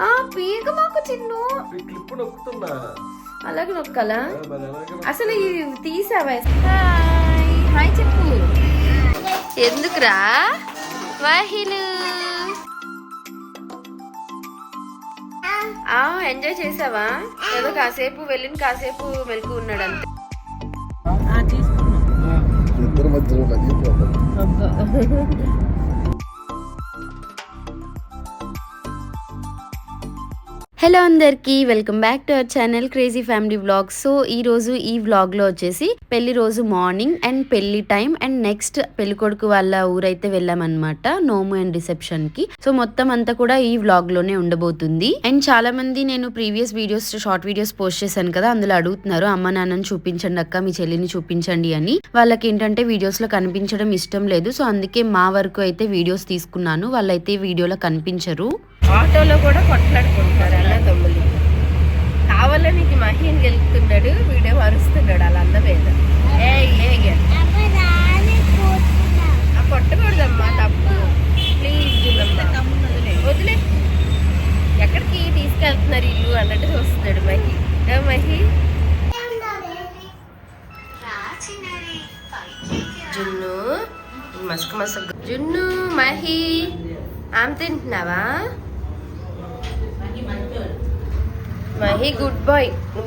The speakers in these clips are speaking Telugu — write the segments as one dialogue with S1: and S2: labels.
S1: ఆ పీక మాకు చిన్ను.
S2: క్లిప్ నొక్కుతున్నా.
S1: అలాగే నొక్కాలా? అసలు ఇది తీసావా? హాయ్. హాయ్ చెప్పు. ఎందుకురా? వాహిలు. ఆ ఎంజాయ్ చేసావా? ఏదో కాసేపు వెళ్ళిన కాసేపు మెలకు ఉన్నాడు అంతే
S2: ఇద్దరు మధ్యలో
S3: హలో అందరికీ welcome back to our channel crazy family vlog so ఈ రోజు ఈ వ్లాగ్లో వచ్చేసి పెళ్ళి రోజు మార్నింగ్ అండ్ పెళ్ళి టైం అండ్ నెక్స్ట్ పెళ్ళి కొడుకు వాళ్ళ ఊరైతే వెళ్ళామన్నమాట నోము అండ్ రిసెప్షన్కి సో మొత్తం అంతా కూడా ఈ వ్లాగ్లోనే ఉండబోతుంది. అండ్ చాలా మంది నేను previous videos short videos post చేశాను కదా అందులో అడుగుతున్నారు అమ్మ నాన్నని చూపించండి అక్క మీ చెల్లిని చూపించండి అని. వాళ్ళకి ఏంటంటే వీడియోస్లో కనిపించడం ఇష్టం లేదు. సో అందుకే మా వరకు అయితే వీడియోస్ తీసుకున్నాను వాళ్ళైతే వీడియోలో కనిపించరు.
S1: ఆటోలో కూడా కొట్లాడుకుంటారు అన్న తమ్ముళ్ళు కావాలని నీకు మహీన్ గెలుపుతున్నాడు వీడే అరుస్తున్నాడు అలా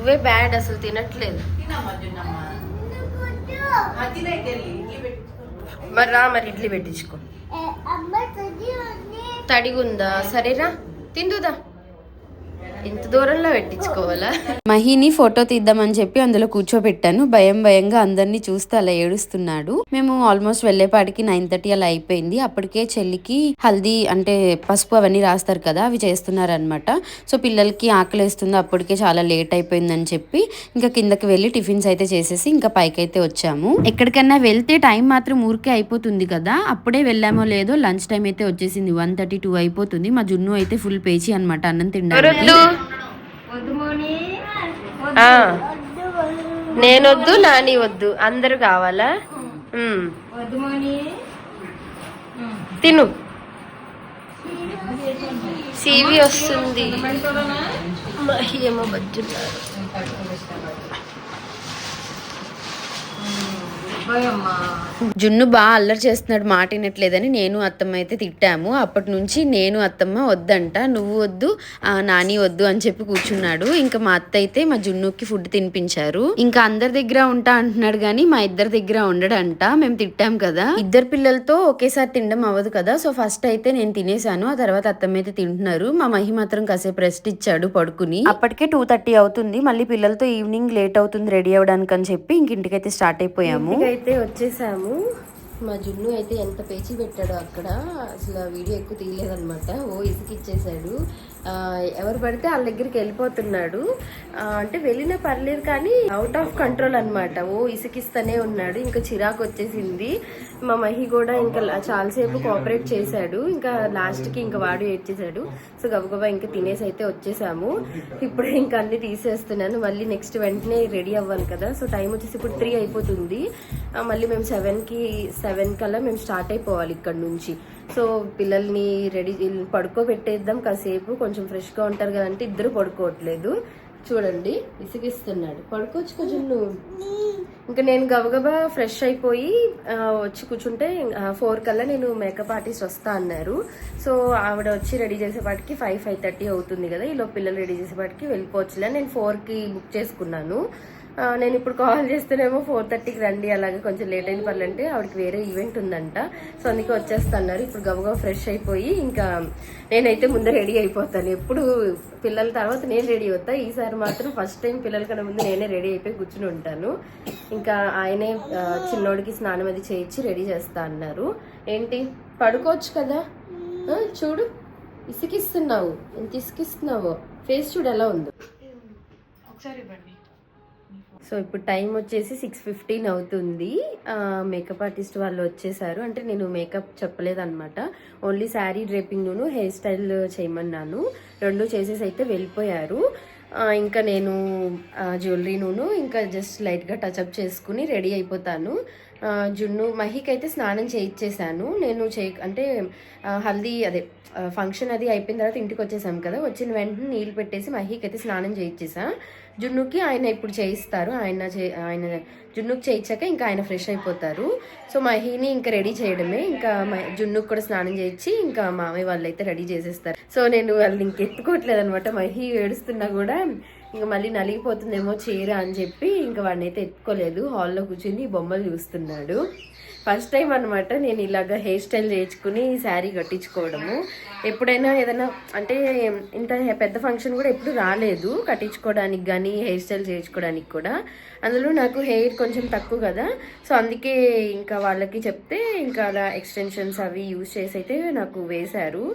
S1: నువ్వే బ్యాడ్ అసలు తినట్లేదు. మరి రా మరి ఇడ్లీ పెట్టించుకో. తడిగుందా? సరేరా తిందుదా? ఇంత దూరంలో పెట్టించుకోవాలా?
S3: మహిని ఫోటో తీద్దామని చెప్పి అందులో కూర్చోబెట్టాను. భయం భయంగా అందరినీ చూస్తే అలా ఏడుస్తున్నాడు. మేము ఆల్మోస్ట్ వెళ్ళేపాటికి నైన్ థర్టీ అలా అయిపోయింది. అప్పటికే చెల్లికి హల్దీ అంటే పసుపు అవన్నీ రాస్తారు కదా అవి చేస్తున్నారనమాట సో పిల్లలకి ఆకలేస్తుంది. అప్పటికే చాలా లేట్ అయిపోయిందని చెప్పి ఇంకా కిందకి వెళ్ళి టిఫిన్స్ అయితే చేసేసి ఇంకా పైకి అయితే వచ్చాము. ఎక్కడికైనా వెళ్తే టైం మాత్రం ఊరికే అయిపోతుంది కదా. అప్పుడే వెళ్ళామో లేదో లంచ్ టైం అయితే వచ్చేసింది. వన్ థర్టీ టూ అయిపోతుంది. మా జున్ను అయితే ఫుల్ పేచి అనమాట అన్నం
S1: ఆ. నేనొద్దు నాని వద్దు. అందరూ కావాలా. తిను. సివి వస్తుంది. మహి ఏమో బజ్జున్నారు.
S3: జున్ను బాగా అల్లరి చేస్తున్నాడు మాట వినట్లేదని నేను అత్తమ్మ అయితే తిట్టాము. అప్పటి నుంచి నేను అత్తమ్మ వద్దంట నువ్వు వద్దు ఆ, నాని వద్దు అని చెప్పి కూర్చున్నాడు. ఇంకా మా అత్త అయితే మా జున్నుకి ఫుడ్ తినిపించారు. ఇంకా అందరి దగ్గర ఉంటా అంటున్నాడు కానీ మా ఇద్దరి దగ్గర ఉండడంట మేము తిట్టాం కదా. ఇద్దరు పిల్లలతో ఒకేసారి తినడం అవ్వదు కదా. సో ఫస్ట్ అయితే నేను తినేసాను ఆ తర్వాత అత్తమ్మ అయితే తింటున్నారు. మా మహి మాత్రం కాసేపు రెస్ట్ ఇచ్చాడు పడుకుని. అప్పటికే టూ థర్టీ అవుతుంది మళ్ళీ పిల్లలతో ఈవినింగ్ లేట్ అవుతుంది రెడీ అవ్వడానికి అని చెప్పి ఇంక ఇంటికైతే స్టార్ట్ అయిపోయాము.
S1: అయితే వచ్చేసాము. మా జున్ను అయితే ఎంత పేచి పెట్టాడో అక్కడ అసలు ఆ వీడియో ఎక్కువ తీయలేదన్నమాట. ఓ ఇసుకిచ్చేసాడు ఎవరు పడితే వాళ్ళ దగ్గరికి వెళ్ళిపోతున్నాడు. అంటే వెళ్ళినా పర్లేదు కానీ అవుట్ ఆఫ్ కంట్రోల్ అనమాట ఓ ఇసుకిస్తూనే ఉన్నాడు. ఇంకా చిరాకు వచ్చేసింది. మా మహి కూడా ఇంకా చాలాసేపు కోఆపరేట్ చేశాడు. ఇంకా లాస్ట్కి ఇంకా వాడు ఏడ్చేశాడు. సో గబగబా ఇంకా తినేసి అయితే వచ్చేసాము. ఇప్పుడు ఇంకా అన్ని తీసేస్తున్నాను. మళ్ళీ నెక్స్ట్ వెంటనే రెడీ అవ్వాలి కదా. సో టైం వచ్చేసి ఇప్పుడు త్రీ అయిపోతుంది. మళ్ళీ మేము సెవెన్కి సెవెన్ కల్లా మేము స్టార్ట్ అయిపోవాలి ఇక్కడ నుంచి. సో పిల్లల్ని రెడీ పడుకోబెట్టేద్దాం కాసేపు. కొంచెం ఫ్రెష్గా ఉంటారు కదంటే ఇద్దరు పడుకోవట్లేదు. చూడండి విసిగిస్తున్నాడు. పడుకోవచ్చు కొంచెం నువ్వు ఇంకా నేను గబగబా ఫ్రెష్ అయిపోయి వచ్చి కూర్చుంటే ఫోర్ కల్లా నేను మేకప్ ఆర్టిస్ట్ వస్తా అన్నారు. సో ఆవిడ వచ్చి రెడీ చేసేపాటికి ఫైవ్ ఫైవ్ థర్టీ అవుతుంది కదా. ఈలో పిల్లలు రెడీ చేసేపాటికి వెళ్ళిపోవచ్చులే. నేను ఫోర్కి బుక్ చేసుకున్నాను. నేను ఇప్పుడు కాల్ చేస్తేనేమో ఫోర్ థర్టీకి రండి అలాగే కొంచెం లేట్ అయిన పర్లేదు అంటే ఆవిడకి వేరే ఈవెంట్ ఉందంట. సో అందుకే వచ్చేస్తున్నారు. ఇప్పుడు గబగబా ఫ్రెష్ అయిపోయి ఇంకా నేనైతే ముందే రెడీ అయిపోతాను. ఎప్పుడు పిల్లల తర్వాత నేను రెడీ అవుతా. ఈసారి మాత్రం ఫస్ట్ టైం పిల్లల కన్నా ముందు నేనే రెడీ అయిపోయి కూర్చుని ఉంటాను. ఇంకా ఆయనే చిన్నోడికి స్నానం అది చేయించి రెడీ చేస్తా అన్నారు. ఏంటి? పడుకోవచ్చు కదా? చూడు. ఇసుకిస్తున్నావు. ఎంత ఇసుకిస్తున్నావో. ఫేస్ చూడు ఎలా ఉందో. సో ఇప్పుడు టైం వచ్చేసి సిక్స్ ఫిఫ్టీన్ అవుతుంది. మేకప్ ఆర్టిస్ట్ వాళ్ళు వచ్చేసారు. అంటే నేను మేకప్ చెప్పలేదన్నమాట. ఓన్లీ శారీ డ్రేపింగ్ను హెయిర్ స్టైల్ చేయమన్నాను. రెండు చేసేసి అయితే వెళ్ళిపోయారు. ఇంకా నేను జ్యువెలరీను ఇంకా జస్ట్ లైట్గా టచ్అప్ చేసుకుని రెడీ అయిపోతాను. జున్ను మహికి అయితే స్నానం చేయించేసాను నేను చే అంటే హల్దీ అదే ఫంక్షన్ అది అయిపోయిన తర్వాత ఇంటికి వచ్చేసాం కదా. వచ్చిన వెంటనే నీళ్ళు పెట్టేసి మహికి అయితే స్నానం చేయించేసా జున్నుకి ఆయన ఇప్పుడు చేయిస్తారు. ఆయన చే ఆయన జున్నుకి చేయించాక ఇంకా ఆయన ఫ్రెష్ అయిపోతారు. సో మహిని ఇంకా రెడీ చేయడమే. ఇంకా మ- జున్నుకి కూడా స్నానం చేయించి ఇంకా మామయ్య వాళ్ళు అయితే రెడీ చేసేస్తారు. సో నేను వాళ్ళని ఇంక ఎత్తుకోవట్లేదు అనమాట మహి ఏడుస్తున్నా కూడా. ఇంకా మళ్ళీ నలిగిపోతుందేమో చీర అని చెప్పి ఇంకా వాడిని అయితే ఎత్తుకోలేదు హాల్లో కూర్చుని బొమ్మలు చూస్తున్నాడు. ఫస్ట్ టైం అనమాట నేను ఇలాగ హెయిర్ స్టైల్ చేయించుకుని శారీ కట్టించుకోవడము. ఎప్పుడైనా ఏదైనా అంటే ఇంత పెద్ద ఫంక్షన్ కూడా ఎప్పుడు రాలేదు కట్టించుకోవడానికి కానీ హెయిర్ స్టైల్ చేయించుకోవడానికి కూడా. అందులో నాకు హెయిర్ కొంచెం తక్కువ కదా. సో అందుకే ఇంకా వాళ్ళకి చెప్తే ఇంకా అలా ఎక్స్టెన్షన్స్ అవి యూజ్ చేసి అయితే నాకు వేశారు.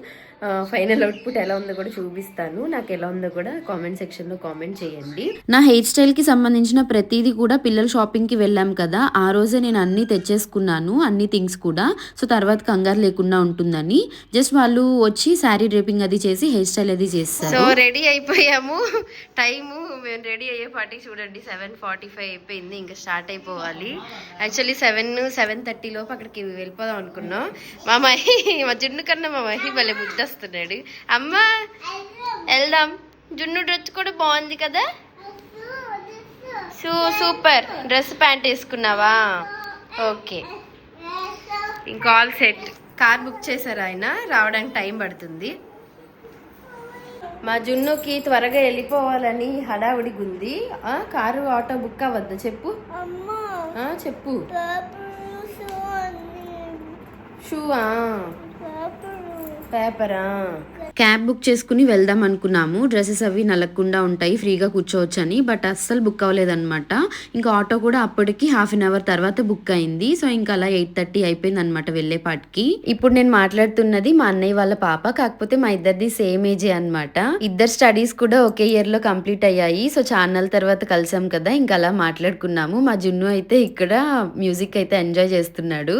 S1: ఫైనల్ అవుట్పుట్ ఎలా ఉందో కూడా చూపిస్తాను. నాకు ఎలా ఉందో కూడా కామెంట్ సెక్షన్లో కామెంట్ చేయండి.
S3: నా హెయిర్ స్టైల్కి సంబంధించిన ప్రతిదీ కూడా పిల్లల షాపింగ్కి వెళ్ళాం కదా. ఆ రోజే నేను అన్ని తెచ్చేసుకున్నాను. అన్ని థింగ్స్ కూడా. సో తర్వాత కంగారు లేకుండా ఉంటుందని. జస్ట్ వాళ్ళు వచ్చి శారీ డ్రేపింగ్ అది చేసి హెయిర్ స్టైల్ అది చేస్తారు.
S1: సో రెడీ అయిపోయాము. టైము మేము రెడీ అయ్యేపాటికి చూడండి సెవెన్ ఫార్టీ ఫైవ్ అయిపోయింది ఇంకా స్టార్ట్ అయిపోవాలి. యాక్చువల్లీ సెవెన్ సెవెన్ థర్టీ లోపు అక్కడికి వెళ్ళిపోదాం అనుకున్నాం. మా మహి మా జున్ను కన్నా మా మహి భలే ముద్దస్తున్నాడు. అమ్మా వెళ్దాం. జున్ను డ్రెస్ కూడా బాగుంది కదా? సూ సూపర్. డ్రెస్ ప్యాంట్ వేసుకున్నావా? ఓకే. ఇంకా ఆల్ సెట్. కార్ బుక్ చేశారు ఆయన రావడానికి టైం పడుతుంది. మా జున్నుకి త్వరగా వెళ్ళిపోవాలని హడావుడిగా ఉంది ఆ, కారు ఆటో బుక్ అవ్వద్దా. చెప్పు. చెప్పు. షూవా పేపరా?
S3: క్యాబ్ బుక్ చేసుకుని వెళ్దాం అనుకున్నాము. డ్రెస్సెస్ అవి నలగకుండా ఉంటాయి ఫ్రీగా కూర్చోవచ్చు అని బట్ అస్సలు బుక్ అవ్వలేదన్నమాట. ఇంకా ఆటో కూడా అప్పటికి హాఫ్ అన్ అవర్ తర్వాత బుక్ అయింది. సో ఇంకా అలా ఎయిట్ థర్టీ అయిపోయింది అనమాట వెళ్ళేపాటికి ఇప్పుడు నేను మాట్లాడుతున్నది మా అన్నయ్య వాళ్ళ పాప కాకపోతే మా ఇద్దరిది సేమ్ ఏజే అనమాట ఇద్దరు స్టడీస్ కూడా ఒకే ఇయర్లో కంప్లీట్ అయ్యాయి. సో ఛానల్ తర్వాత కలిసాం కదా ఇంకా అలా మాట్లాడుకున్నాము. మా జున్ను అయితే ఇక్కడ మ్యూజిక్ అయితే ఎంజాయ్ చేస్తున్నాడు.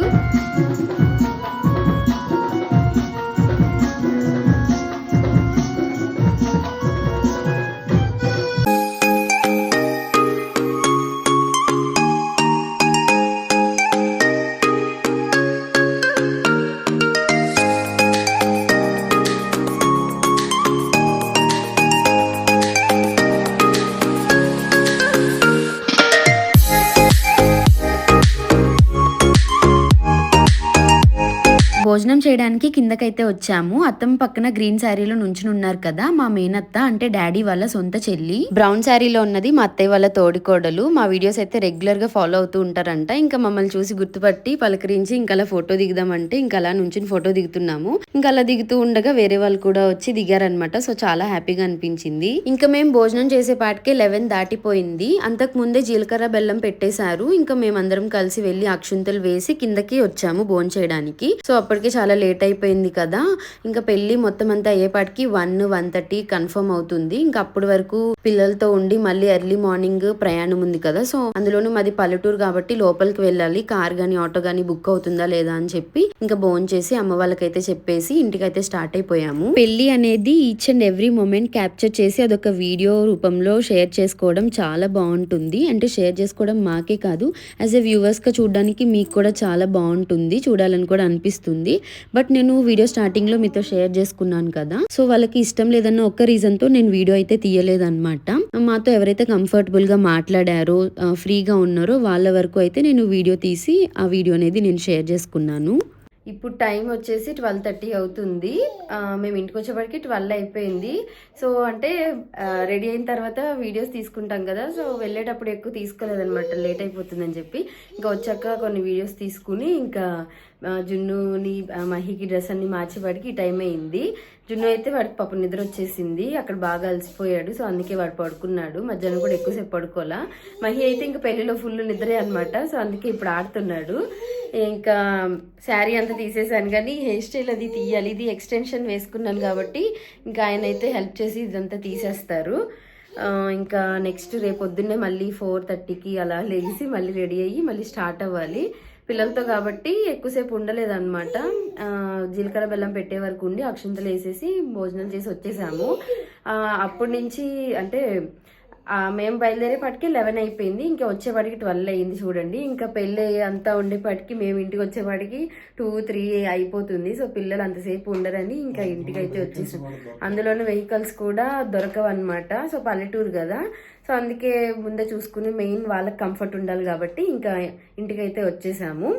S3: చేయడానికి కిందకైతే వచ్చాము. అత్తమ్మ పక్కన గ్రీన్ శారీలో నుంచుని ఉన్నారు కదా మా మేనత్త అంటే డాడీ వాళ్ళ సొంత చెల్లి. బ్రౌన్ శారీలో ఉన్నది మా అత్తయ్య వాళ్ళ తోడికోడలు. మా వీడియోస్ అయితే రెగ్యులర్గా ఫాలో అవుతూ ఉంటారంట. ఇంకా మమ్మల్ని చూసి గుర్తుపట్టి పలకరించి ఇంకా అలా ఫోటో దిగుదామంటే ఇంకా అలా నుంచుని ఫోటో దిగుతున్నాము. ఇంకా అలా దిగుతూ ఉండగా వేరే వాళ్ళు కూడా వచ్చి దిగారనమాట సో చాలా హ్యాపీగా అనిపించింది. ఇంకా మేము భోజనం చేసే పాటికే లెవెన్ దాటిపోయింది. అంతకు ముందే జీలకర్ర బెల్లం పెట్టేశారు. ఇంకా మేమందరం కలిసి వెళ్ళి అక్షుంతలు వేసి కిందకి వచ్చాము భోజనం చేయడానికి. సో అప్పటికి చాలా లేట్ అయిపోయింది కదా. ఇంకా పెళ్ళి మొత్తం అంతా అయ్యేపాటికి వన్ వన్ థర్టీ కన్ఫర్మ్ అవుతుంది. ఇంకా అప్పటి వరకు పిల్లలతో ఉండి మళ్ళీ ఎర్లీ మార్నింగ్ ప్రయాణం ఉంది కదా. సో అందులోనూ మాది పల్లెటూరు కాబట్టి లోపలికి వెళ్ళాలి. కార్ కానీ ఆటో కానీ బుక్ అవుతుందా లేదా అని చెప్పి ఇంకా బోన్ చేసి అమ్మ వాళ్ళకైతే చెప్పేసి ఇంటికైతే స్టార్ట్ అయిపోయాము. పెళ్ళి అనేది each and every moment capture చేసి అదొక వీడియో రూపంలో షేర్ చేసుకోవడం చాలా బాగుంటుంది. అంటే షేర్ చేసుకోవడం మాకే కాదు యాజ్ ఎ వ్యూవర్స్గా చూడడానికి మీకు కూడా చాలా బాగుంటుంది. చూడాలని కూడా అనిపిస్తుంది. బట్ నేను వీడియో స్టార్టింగ్లో మీతో షేర్ చేసుకున్నాను కదా. సో వాళ్ళకి ఇష్టం లేదన్న ఒక్క రీజన్తో నేను వీడియో అయితే తీయలేదన్నమాట. మాతో ఎవరైతే కంఫర్టబుల్గా మాట్లాడారో ఫ్రీగా ఉన్నారో వాళ్ళ వరకు అయితే నేను వీడియో తీసి ఆ వీడియో అనేది నేను షేర్ చేసుకున్నాను.
S1: ఇప్పుడు టైం వచ్చేసి ట్వెల్వ్ థర్టీ అవుతుంది. మేము ఇంటికి వచ్చేప్పటికి ట్వెల్వ్ అయిపోయింది. సో అంటే రెడీ అయిన తర్వాత వీడియోస్ తీసుకుంటాం కదా. సో వెళ్ళేటప్పుడు ఎక్కువ తీసుకోలేదనమాట లేట్ అయిపోతుందని చెప్పి. ఇంకా వచ్చాక కొన్ని వీడియోస్ తీసుకుని ఇంకా జున్నుని మహికి డ్రెస్ అన్ని మార్చేవాడికి ఈ టైం అయింది. జున్ను అయితే వాడికి పాప నిద్ర వచ్చేసింది. అక్కడ బాగా అలసిపోయాడు. సో అందుకే వాడు పడుకున్నాడు. మధ్యాహ్నం కూడా ఎక్కువసేపు పడుకోవాలా. మహి అయితే ఇంకా పెళ్ళిలో ఫుల్ నిద్రే అనమాట సో అందుకే ఇప్పుడు ఆడుతున్నాడు. ఇంకా శారీ అంతా తీసేసాను కానీ హెయిర్ స్టైల్ అది తీయాలి. ఇది ఎక్స్టెన్షన్ వేసుకున్నాను కాబట్టి ఇంకా ఆయన అయితే హెల్ప్ చేసి ఇదంతా తీసేస్తారు. ఇంకా నెక్స్ట్ రేపు పొద్దున్నే మళ్ళీ ఫోర్ థర్టీకి అలా లేచి మళ్ళీ రెడీ అయ్యి మళ్ళీ స్టార్ట్ అవ్వాలి. పిల్లలతో కాబట్టి ఎక్కువసేపు ఉండలేదన్నమాట. జీలకర్ర బెల్లం పెట్టే వరకు ఉండి అక్షంతలు వేసేసి భోజనం చేసి వచ్చేసాము. అప్పటి నుంచి అంటే మేము బయలుదేరేపాటికి లెవెన్ అయిపోయింది. ఇంకా వచ్చేపాటికి ట్వెల్వ్ అయ్యింది చూడండి. ఇంకా పెళ్ళి అంతా ఉండేపాటికి మేము ఇంటికి వచ్చేపాటికి టూ త్రీ అయిపోతుంది. సో పిల్లలు అంతసేపు ఉండరని ఇంకా ఇంటికి అయితే వచ్చేసాం. అందులోనే వెహికల్స్ కూడా దొరకవు అనమాట సో పల్లెటూరు కదా. సో అందుకే ముందే చూసుకుని మెయిన్ వాళ్ళకి కంఫర్ట్ ఉండాలి కాబట్టి ఇంకా ఇంటికైతే వచ్చేసాము.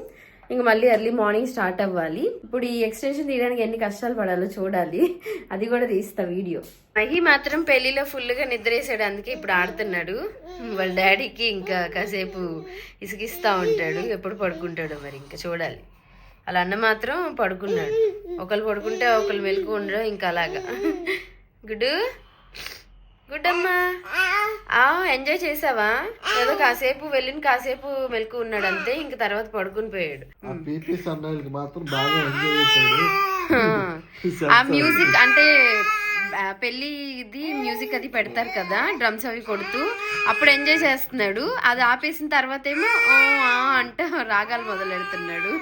S1: ఇంక మళ్ళీ ఎర్లీ మార్నింగ్ స్టార్ట్ అవ్వాలి. ఇప్పుడు ఈ ఎక్స్టెన్షన్ తీయడానికి ఎన్ని కష్టాలు పడాలో చూడాలి. అది కూడా తీస్తా వీడియో మహి మాత్రం పెళ్ళిలో ఫుల్గా నిద్రేసాడు. అందుకే ఇప్పుడు ఆడుతున్నాడు. వాళ్ళ డాడీకి ఇంకా కాసేపు ఇసుకిస్తా ఉంటాడు. ఎప్పుడు పడుకుంటాడు మరి ఇంకా చూడాలి. అలా అన్న మాత్రం పడుకున్నాడు. ఒకళ్ళు పడుకుంటే ఒకళ్ళు మెలకు ఉండడం ఇంకా అలాగా. గుడ్ గుడ్ అమ్మా ఆ ఎంజాయ్ చేసావా ఏదో కాసేపు వెళ్ళిన కాసేపు మెలకు ఉన్నాడు అంతే ఇంక తర్వాత పడుకుని పోయాడు
S2: మాత్రం బాగా ఎంజాయ్ చేశాడు
S1: ఆ మ్యూజిక్ అంటే పెళ్ళి ఇది మ్యూజిక్ అది పెడతారు కదా డ్రమ్స్ అవి కొడుతూ అప్పుడు ఎంజాయ్ చేస్తున్నాడు. అది ఆపేసిన తర్వాత ఏమో "ఓ, ఆ" అంట రాగాలు మొదలెడుతున్నాడు.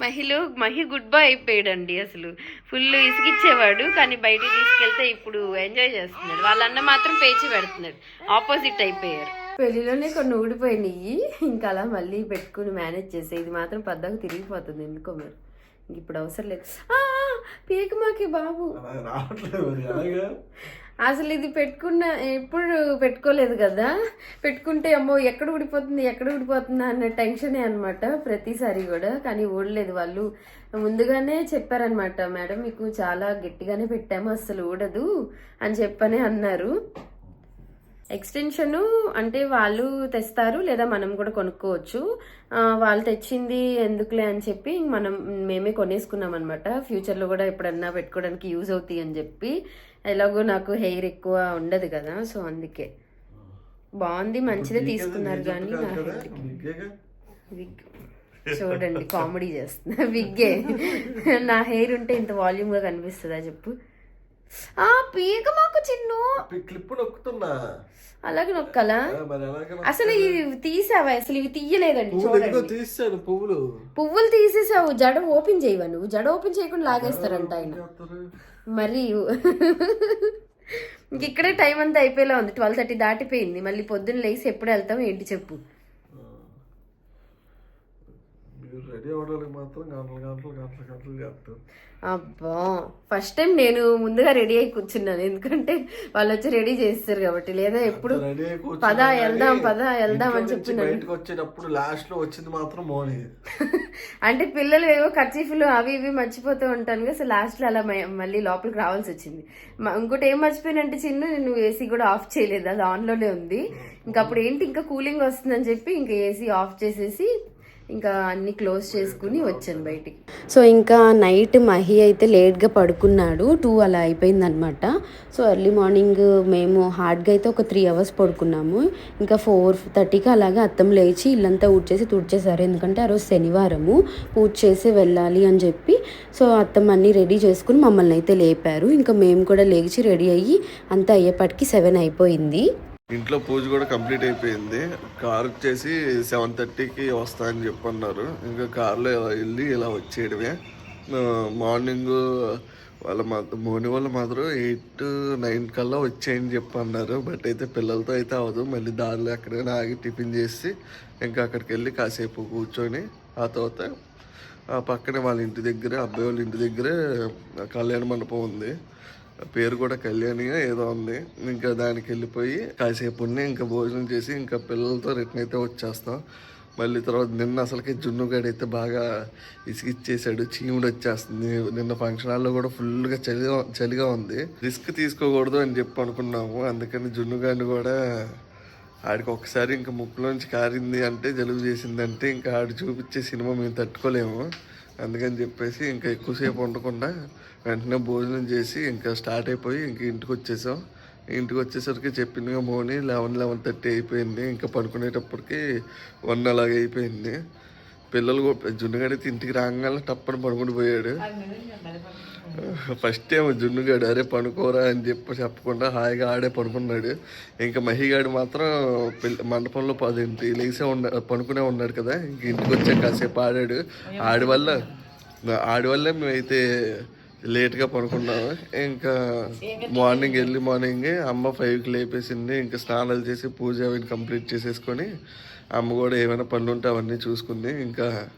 S1: మహిళ మహి గుడ్ బాయ్ అయిపోయాడండి అసలు. ఫుల్ ఇసుకిచ్చేవాడు కానీ బయటికి తీసుకెళ్తే ఇప్పుడు ఎంజాయ్ చేస్తున్నాడు. వాళ్ళన్న మాత్రం పేచి పెడుతున్నాడు. ఆపోజిట్ అయిపోయారు. పెళ్ళిలోనే కొన్ని ఊడిపోయినాయి. ఇంకా అలా మళ్ళీ పెట్టుకుని మేనేజ్ చేసే ఇది మాత్రం పద్దకు తిరిగిపోతుంది. ఎందుకో మరి. ఇప్పుడు అవసరం లేదు. పీక మాకి బాబు. అసలు ఇది పెట్టుకున్న ఎప్పుడు పెట్టుకోలేదు కదా? పెట్టుకుంటే అమ్మో ఎక్కడ ఊడిపోతుంది ఎక్కడ ఊడిపోతుందా అన్న టెన్షనే అనమాట ప్రతిసారి కూడా. కానీ ఊడలేదు వాళ్ళు. ముందుగానే చెప్పారనమాట మేడం మీకు చాలా గట్టిగానే పెట్టాము అసలు ఊడదు అని చెప్పనే అన్నారు. ఎక్స్టెన్షన్ అంటే వాళ్ళు తెస్తారు లేదా మనం కూడా కొనుక్కోవచ్చు. వాళ్ళు తెచ్చింది ఎందుకులే అని చెప్పి మనం మేమే కొనేసుకున్నాం అనమాట ఫ్యూచర్లో కూడా ఎప్పుడన్నా పెట్టుకోవడానికి యూజ్ అవుతాయి అని చెప్పి. ఎలాగో నాకు హెయిర్ ఎక్కువ ఉండదు కదా సో అందుకే. బాగుంది మంచిదే తీసుకున్నారు కానీ నా? విగ్ చూడండి కామెడీ చేస్తున్నా. విగ్గే. నా హెయిర్ ఉంటే ఇంత వాల్యూమ్గా కనిపిస్తుందా చెప్పు. ఆ పీక మాకు చిన్ను.
S2: క్లిప్ నొక్కుతున్నా.
S1: అలాగే నొక్కలా? అసలు ఇవి తీసావా? అసలు ఇవి తీయలేదండి చూడండి.
S2: తీసాను పువ్వులు.
S1: పువ్వులు తీసేసావు జడ ఓపెన్ చేయవా నువ్వు? జడ ఓపెన్ చేయకుండా లాగేస్తారంట ఆయన. మరి ఇంక ఇక్కడే టైం అంతా అయిపోయేలా ఉంది. ట్వెల్వ్ థర్టీ దాటిపోయింది. మళ్ళీ పొద్దున్న లేసి ఎప్పుడు వెళ్తాం ఏంటి చెప్పు
S2: మీరు రెడీ అవ్వడానికి మాత్రం గంటలు గంటలు గంటలు గంటలు చేస్తారు.
S1: అబ్బా ఫస్ట్ టైం నేను ముందుగా రెడీ అయి కూర్చున్నాను. ఎందుకంటే వాళ్ళు వచ్చి రెడీ చేస్తారు కాబట్టి. లేదా ఎప్పుడు? పద వెళ్దాం పద వెళ్దాం అని చెప్పినాను
S2: బయటకు వచ్చేటప్పుడు లాస్ట్లో వచ్చింది మాత్రం మోని.
S1: అంటే పిల్లలు ఏవో కర్చీఫ్లు అవి ఇవి మర్చిపోతూ ఉంటాను కదా సో లాస్ట్లో అలా మ- మళ్ళీ లోపలికి రావాల్సి వచ్చింది. ఇంకోటి ఏం మర్చిపోయినంటే చిన్న నేను ఏసీ కూడా ఆఫ్ చేయలేదు. అది ఆన్లోనే ఉంది. ఇంకా అప్పుడు ఏంటి? ఇంకా కూలింగ్ వస్తుందని చెప్పి ఇంకా ఏసీ ఆఫ్ చేసేసి ఇంకా అన్ని క్లోజ్ చేసుకుని వచ్చాను బయటికి.
S3: సో ఇంకా నైట్ మహి అయితే లేట్గా పడుకున్నాడు. టూ అలా అయిపోయిందనమాట సో ఎర్లీ మార్నింగ్ మేము హార్డ్గా అయితే ఒక త్రీ అవర్స్ పడుకున్నాము. ఇంకా ఫోర్ థర్టీకి అలాగే అత్తం లేచి ఇల్లంతా ఊడ్చేసి తుడిచేశారు. ఎందుకంటే ఆ రోజు శనివారము. పూజ చేసి వెళ్ళాలి అని చెప్పి. సో అత్తం అన్నీ రెడీ చేసుకుని మమ్మల్ని అయితే లేపారు. ఇంకా మేము కూడా లేచి రెడీ అయ్యి అంతా అయ్యేపటికి సెవెన్ అయిపోయింది.
S2: ఇంట్లో పూజ కూడా కంప్లీట్ అయిపోయింది. కార్ వచ్చేసి సెవెన్ థర్టీకి వస్తా అని చెప్పన్నారు. ఇంకా కార్లో వెళ్ళి ఇలా వచ్చేయడమే. మార్నింగ్ వాళ్ళ మాత్రం మోని వాళ్ళ మాత్రం ఎయిట్ నైన్ కల్లా వచ్చేయని చెప్పి అన్నారు బట్ అయితే పిల్లలతో అయితే అవ్వదు. మళ్ళీ దారిలో ఎక్కడైనా ఆగి టిఫిన్ చేసి ఇంకా అక్కడికి వెళ్ళి కాసేపు కూర్చొని ఆ తర్వాత ఆ పక్కనే వాళ్ళ ఇంటి దగ్గర అబ్బాయి వాళ్ళ ఇంటి దగ్గరే కళ్యాణ మండపం ఉంది. పేరు కూడా కళ్యాణి ఏదో ఉంది. ఇంకా దానికి వెళ్ళిపోయి కాసేపు ఉండి ఇంకా భోజనం చేసి ఇంకా పిల్లలతో రిటర్న్ అయితే వచ్చేస్తాం. మళ్ళీ తర్వాత నిన్న అసలుకి జున్నుగాడు అయితే బాగా ఇసిగిచ్చేసాడు. చీముడు వచ్చేస్తుంది. నిన్న ఫంక్షన్ హాల్లో కూడా ఫుల్గా చలిగా చలిగా ఉంది. రిస్క్ తీసుకోకూడదు అని చెప్పి అనుకున్నాము. అందుకని జున్నుగాడిని కూడా ఆడికి ఒకసారి ఇంకా ముక్కులోంచి కారింది అంటే జలుబు చేసింది అంటే ఇంకా ఆడు చూపించే సినిమా మేము తట్టుకోలేము. అందుకని చెప్పేసి ఇంకా ఎక్కువసేపు ఉండకుండా వెంటనే భోజనం చేసి ఇంకా స్టార్ట్ అయిపోయి ఇంక ఇంటికి వచ్చేసాం. ఇంటికి వచ్చేసరికి చెప్పిందిగా మోని లెవెన్ లెవెన్ థర్టీ అయిపోయింది. ఇంకా పడుకునేటప్పటికి వన్ అలాగే అయిపోయింది. పిల్లలు కూడా జున్నుగాడైతే ఇంటికి రాగానే టప్పని పడుకుని పోయాడు. ఫస్ట్ టైం జున్నుగాడు అరే పనుకోరా అని చెప్పి చెప్పకుండా హాయిగా ఆడే పడుకున్నాడు. ఇంకా మహిగాడు మాత్రం మండపంలో పదింటి లేసే ఉన్న పనుకునే ఉన్నాడు కదా. ఇంక ఇంటికి వచ్చాక కాసేపు ఆడాడు. ఆడి వల్ల ఆడి మేమైతే లేట్గా పడుకున్నాము ఇంకా మార్నింగ్ ఎర్లీ మార్నింగ్ అమ్మ ఫైవ్కి లేపేసింది. ఇంకా స్నానాలు చేసి పూజ అవి కంప్లీట్ చేసేసుకొని అమ్మ కూడా ఏమైనా పనులు ఉంటే అవన్నీ చూసుకుంది. ఇంకా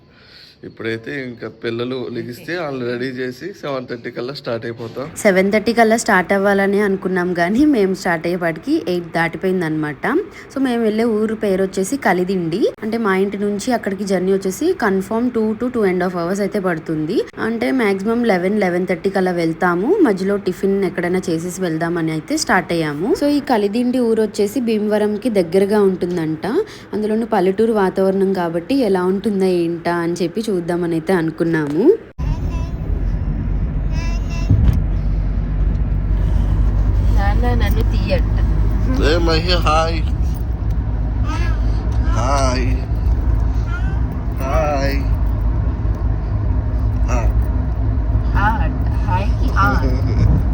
S2: ఇప్పుడైతే ఇంకా పిల్లలు లిగిస్తే వాళ్ళు రెడీ చేసి సెవెన్ థర్టీ కల్లా స్టార్ట్ అయిపోతాం.
S3: సెవెన్ థర్టీ కల్లా స్టార్ట్ అవ్వాలని అనుకున్నాం కానీ మేము స్టార్ట్ అయ్యేపాటికి ఎయిట్ దాటిపోయింది అనమాట సో మేము వెళ్ళే ఊరు పేరు వచ్చేసి కలిదిండి. అంటే మా ఇంటి నుంచి అక్కడికి జర్నీ వచ్చేసి confirm two to two and half hours అయితే పడుతుంది. అంటే మాక్సిమం లెవెన్ లెవెన్ థర్టీ కల్లా వెళ్తాము. మధ్యలో టిఫిన్ ఎక్కడైనా చేసేసి వెళ్దామని అయితే స్టార్ట్ అయ్యాము. సో ఈ కలిదిండి ఊరు వచ్చేసి భీమవరంకి దగ్గరగా ఉంటుందంట. అందులోనూ పల్లెటూరు వాతావరణం కాబట్టి ఎలా ఉంటుందా ఏంటా అని చెప్పి చూద్దామని అయితే అనుకున్నాము.
S1: నాన్న నన్ను తీయట.
S2: హాయ్. హాయ్. హాయ్.
S1: హాయ్కి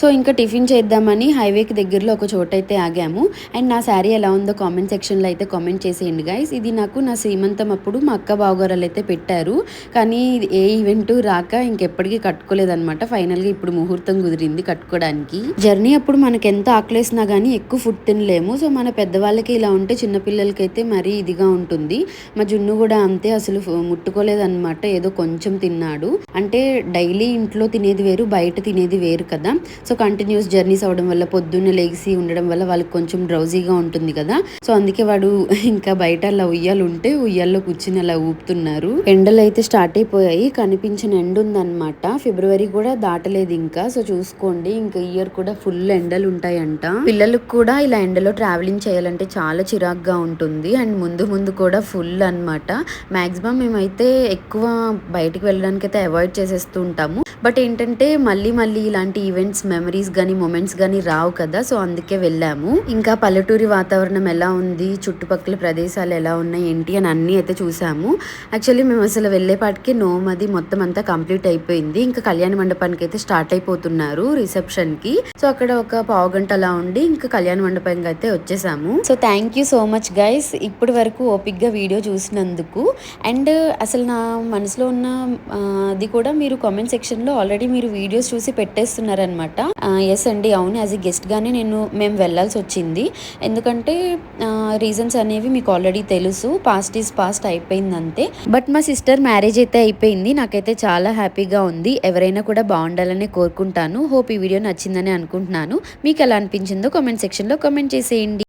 S3: సో ఇంకా టిఫిన్ చేద్దామని హైవేకి దగ్గరలో ఒక చోట అయితే ఆగాము. అండ్ నా శారీ ఎలా ఉందో కామెంట్ సెక్షన్లో అయితే కామెంట్ చేసేయండి గైస్ ఇది నాకు నా శ్రీమంతం అప్పుడు మా అక్క బావగారు అయితే పెట్టారు. కానీ ఏ ఈవెంట్ రాక ఇంకెప్పటికీ కట్టుకోలేదనమాట ఫైనల్గా ఇప్పుడు ముహూర్తం కుదిరింది కట్టుకోవడానికి జర్నీ అప్పుడు మనకి ఎంత ఆకలేసినా కానీ ఎక్కువ ఫుడ్ తినలేము. సో మన పెద్దవాళ్ళకి ఇలా ఉంటే చిన్నపిల్లలకి అయితే మరీ ఇదిగా ఉంటుంది. మా జున్ను కూడా అంతే అసలు ముట్టుకోలేదన్నమాట. ఏదో కొంచెం తిన్నాడు. అంటే డైలీ ఇంట్లో తినేది వేరు బయట తినేది వేరు కదా. సో కంటిన్యూస్ జర్నీస్ అవడం వల్ల పొద్దున్న లేచి ఉండడం వల్ల వాళ్ళకి కొంచెం డ్రౌజీగా ఉంటుంది కదా. సో అందుకే వాడు ఇంకా బయట అలా ఉయ్యాలు ఉంటే ఉయ్యాల్లో కూర్చుని అలా ఊపుతున్నారు. ఎండలు అయితే స్టార్ట్ అయిపోయాయి కనిపించిన ఎండ ఉందన్నమాట. ఫిబ్రవరి కూడా దాటలేదు ఇంకా. సో చూసుకోండి ఇంకా ఇయర్ కూడా ఫుల్ ఎండలు ఉంటాయంట. పిల్లలకు కూడా ఇలా ఎండలో ట్రావెలింగ్ చేయాలంటే చాలా చిరాగ్గా ఉంటుంది. అండ్ ముందు ముందు కూడా ఫుల్ అన్నమాట. మాక్సిమం మేమైతే ఎక్కువ బయటికి వెళ్ళడానికి అయితే అవాయిడ్ చేసేస్తూ ఉంటాము. బట్ ఏంటంటే మళ్ళీ మళ్ళీ ఇలాంటి ఈవెంట్స్ మెమరీస్ కానీ మూమెంట్స్ కానీ రావు కదా సో అందుకే వెళ్ళాము. ఇంకా పల్లెటూరి వాతావరణం ఎలా ఉంది చుట్టుపక్కల ప్రదేశాలు ఎలా ఉన్నాయి ఏంటి అని అన్నీ అయితే చూసాము. యాక్చువల్లీ మేము అసలు వెళ్ళేపాటికి నోమ్ అది మొత్తం అంతా కంప్లీట్ అయిపోయింది. ఇంకా కళ్యాణ మండపానికి అయితే స్టార్ట్ అయిపోతున్నారు రిసెప్షన్కి. సో అక్కడ ఒక పావు గంట అలా ఉండి ఇంకా కళ్యాణ మండపానికి అయితే వచ్చేసాము. So thank you so much guys ఇప్పటి వరకు ఓపిక్గా వీడియో చూసినందుకు. అండ్ అసలు నా మనసులో ఉన్న అది కూడా మీరు కామెంట్ సెక్షన్లో ఆల్రెడీ మీరు వీడియోస్ చూసి పెట్టేస్తున్నారనమాట ఎస్ అండి అవును యాజ్ ఎ గెస్ట్గానే నేను మేము వెళ్ళాల్సి వచ్చింది. ఎందుకంటే రీజన్స్ అనేవి మీకు ఆల్రెడీ తెలుసు. పాస్ట్ ఈజ్ పాస్ట్ అయిపోయింది అంతే. బట్ మా సిస్టర్ మ్యారేజ్ అయితే అయిపోయింది. నాకైతే చాలా హ్యాపీగా ఉంది. ఎవరైనా కూడా బాగుండాలని కోరుకుంటాను. హోప్ ఈ వీడియో నచ్చిందని అనుకుంటున్నాను. మీకు ఎలా అనిపించిందో కామెంట్ సెక్షన్లో కామెంట్ చేసేయండి.